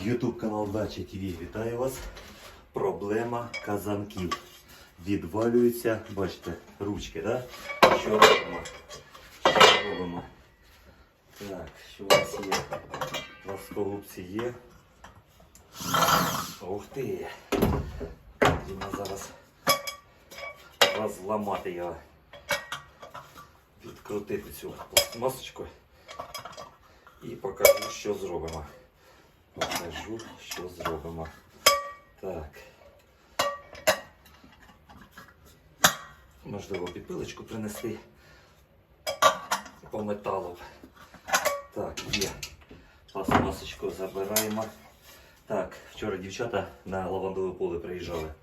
YouTube канал Дача ТВ. Вітаю вас. Проблема казанків. Відвалюються, бачите, ручки, да? Що робимо? Що робимо? Так, що у нас є? Плоскогубці є. Ух ти! Потрібно зараз розламати його. Відкрутити цю пластмасочку і покажу, що зробимо. Покажу, що зробимо. Так. Можливо, підпилочку принести по металу. Так, є. Пластмасочку забираємо. Так, вчора дівчата на лавандове поле приїжджали.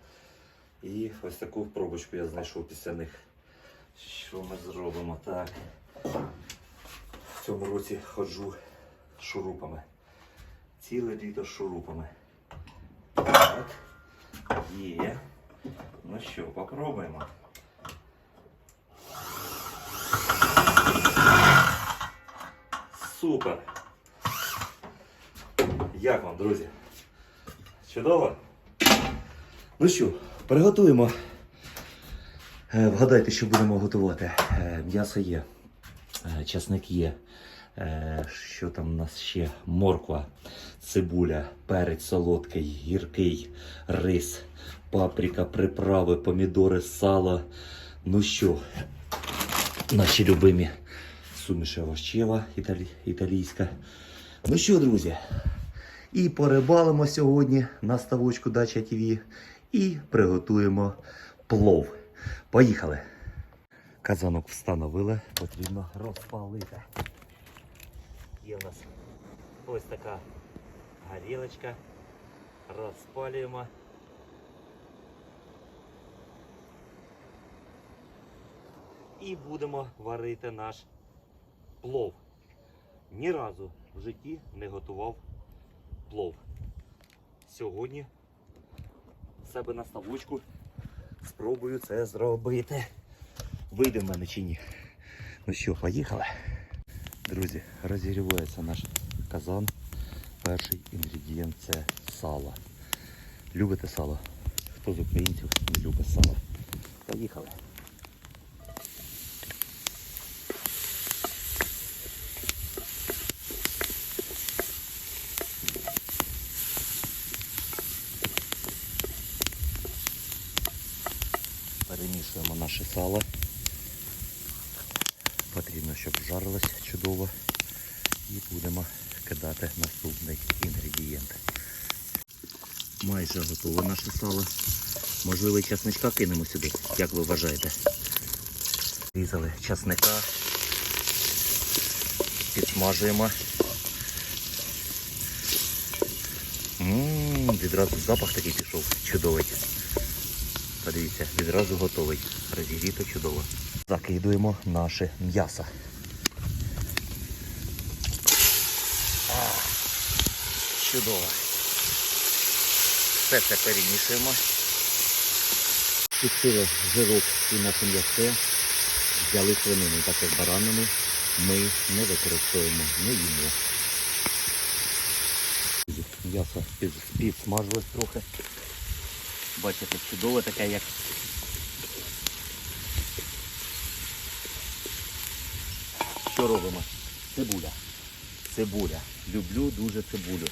І ось таку пробочку я знайшов після них. Що ми зробимо? Так. В цьому році ходжу шурупами. Ціле літо з шурупами. Так. Є. Ну що, попробуємо. Супер. Як вам, друзі? Чудово? Ну що, приготуємо. Е, Вгадайте, що будемо готувати. Е, М'ясо є, е, часник є. Е, Що там у нас ще? Морква, цибуля, перець солодкий, гіркий, рис, паприка, приправи, помідори, сало. Ну що, наші любимі суміші овощева італі... італійська. Ну що, друзі? І порибалимо сьогодні на ставочку Дача ТВ і приготуємо плов. Поїхали. Казанок встановили, потрібно розпалити. Є у нас ось така горілочка. Розпалюємо. І будемо варити наш плов. Ні разу в житті не готував плов. Сьогодні себе на ставочку спробую це зробити. Вийде в мене чи ні. Ну що, поїхали. Друзі, розігрівається наш казан. Перший інгредієнт це сало. Любите сало? Хто з українців не любить сало? Поїхали. Перемішуємо наше сало. Потрібно, щоб жарилось чудово. І будемо кидати наступний інгредієнт. Майже готове наше сало. Можливо, часничка кинемо сюди, як ви вважаєте. Різали часника. Підсмажуємо. Ммм, відразу запах такий пішов. Чудовий. Подивіться, відразу готовий. Розігріто чудово. Закидуємо наше м'ясо. Чудово. Все це перемішуємо. Підсили жирок і наше м'ясо. Взяли свинину, так як баранину. Ми не використовуємо, не їмо. М'ясо підсмажилось трохи. Бачите, чудово таке, як Що робимо? Цибуля. Цибуля. Люблю дуже цибулю.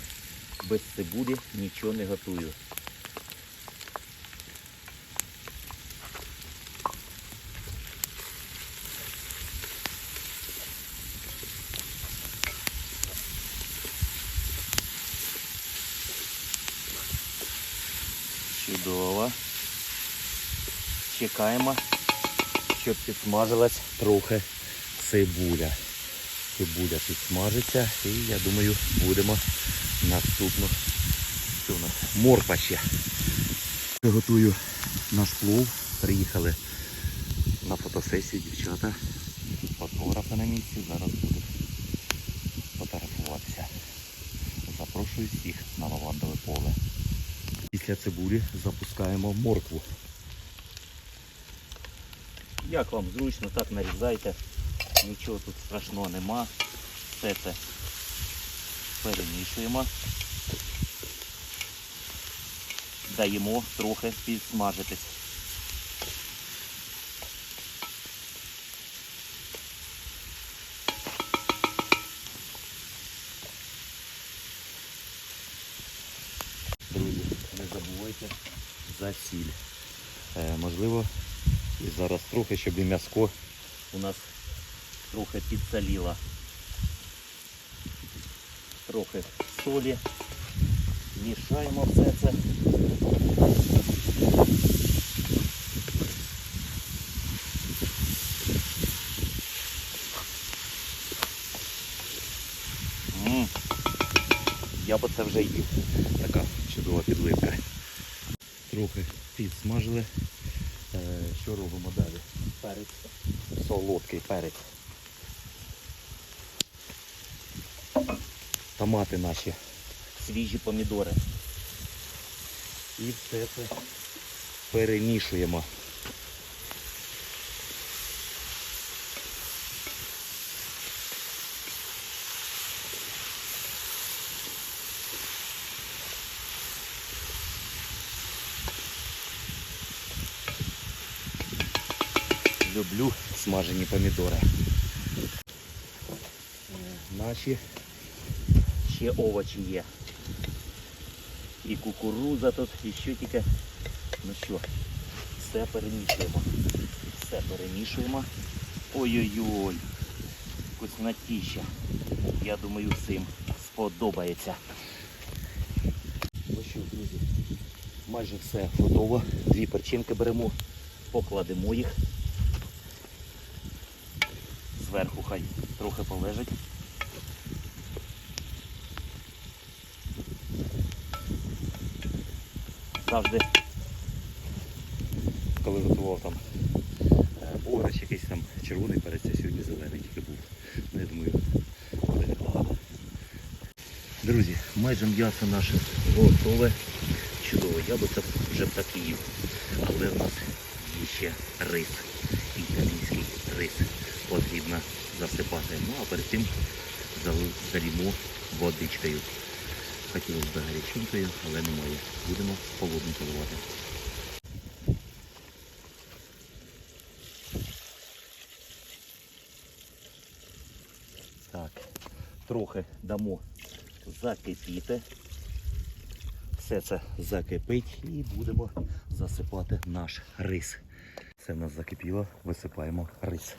Без цибулі нічого не готую. Чудово. Чекаємо, щоб підсмажилась трохи цибуля. Цибуля підсмажиться і я думаю будемо наступну у нас? морква ще. Готую наш плов. Приїхали на фотосесію дівчата. Фотографи на місці. Зараз будуть фотографуватися. Запрошую всіх на лавандове поле. Після цибулі запускаємо моркву. Як вам зручно, так нарізайте. Нічого тут страшного нема. Все це перемішуємо. Даємо трохи підсмажитись. Забувайте за сіль. Е, можливо, і зараз трохи, щоб і м'яско у нас трохи підсоліло. Трохи солі. Мішаємо все це. Я б це вже їв. Трохи підсмажили. Е, Що робимо далі? Перець. Солодкий перець. Томати наші. Свіжі помідори. І все це перемішуємо. Люблю смажені помідори. Наші ще овочі є. І кукуруза тут, і що тільки. Ну що, все перемішуємо. Все перемішуємо. Ой-ой-ой. Вкуснотіща. Я думаю, всім сподобається. Ну що, друзі, майже все готово. Дві перчинки беремо, покладемо їх. Зверху хай трохи полежать. Завжди, коли готував там е, овоч, якийсь там червоний перець, а сьогодні зелений тільки був. Ну, я думаю, буде непогано. Друзі, майже м'ясо наше готове. Чудово, це вже так і їв. Але в нас є ще рис. Італійський рис. Потрібно засипати. Ну а перед тим залімо водичкою. Хотілося б гаряченькою, але немає. Будемо холодним поливати. Так, трохи дамо закипіти. Все це закипить і будемо засипати наш рис. Все в нас закипіло, висипаємо рис.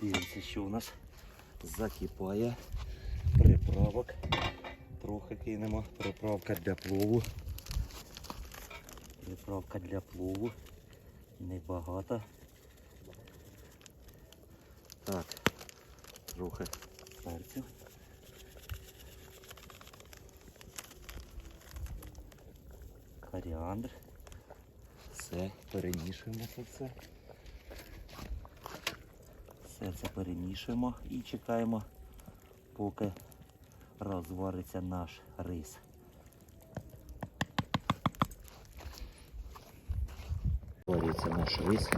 Дивимося, що у нас закипає. Приправок. Трохи кинемо. Приправка для плову. Приправка для плову. Небагато. Так, трохи перцю. Коріандр. Все, перемішуємо це все. Все це перемішуємо і чекаємо, поки розвариться наш рис. Вариться наш рис.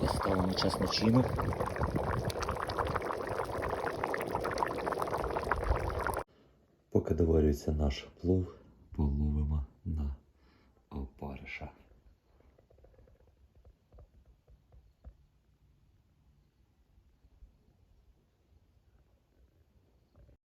Поставимо чесночину. Поки доварюється наш плов, половимо.